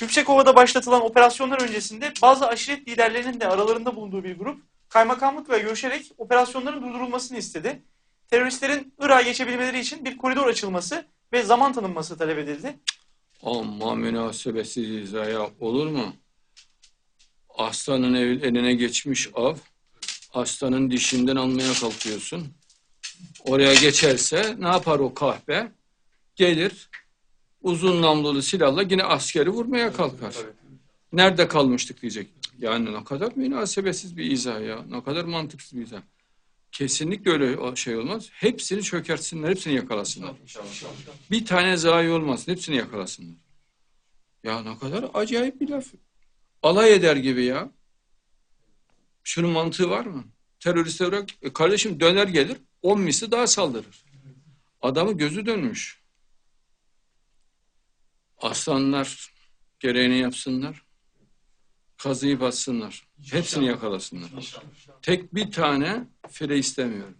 Yüksekova'da başlatılan operasyonlar öncesinde bazı aşiret liderlerinin de aralarında bulunduğu bir grup kaymakamlıkla görüşerek operasyonların durdurulmasını istedi. Teröristlerin Irak'a geçebilmeleri için bir koridor açılması ve zaman tanınması talep edildi. Amma münasebetsiz izaya olur mu? Aslanın eline geçmiş av, aslanın dişinden almaya kalkıyorsun. Oraya geçerse ne yapar o kahpe? Gelir, uzun namlulu silahla yine askeri vurmaya kalkar. Nerede kalmıştık diyecek. Yani ne kadar münasebetsiz bir izah ya, ne kadar mantıksız bir izah. Kesinlikle öyle şey olmaz. Hepsini çökertsinler, hepsini yakalasınlar. Bir tane zayi olmasın, hepsini yakalasınlar. Ya ne kadar acayip bir laf. Alay eder gibi ya. Şunun mantığı var mı? Teröristler olarak e, kardeşim döner gelir, on misli daha saldırır. Adamı gözü dönmüş. Aslanlar gereğini yapsınlar. Kazıyı bassınlar. Hepsini yakalasınlar. Tek bir tane fire istemiyorum.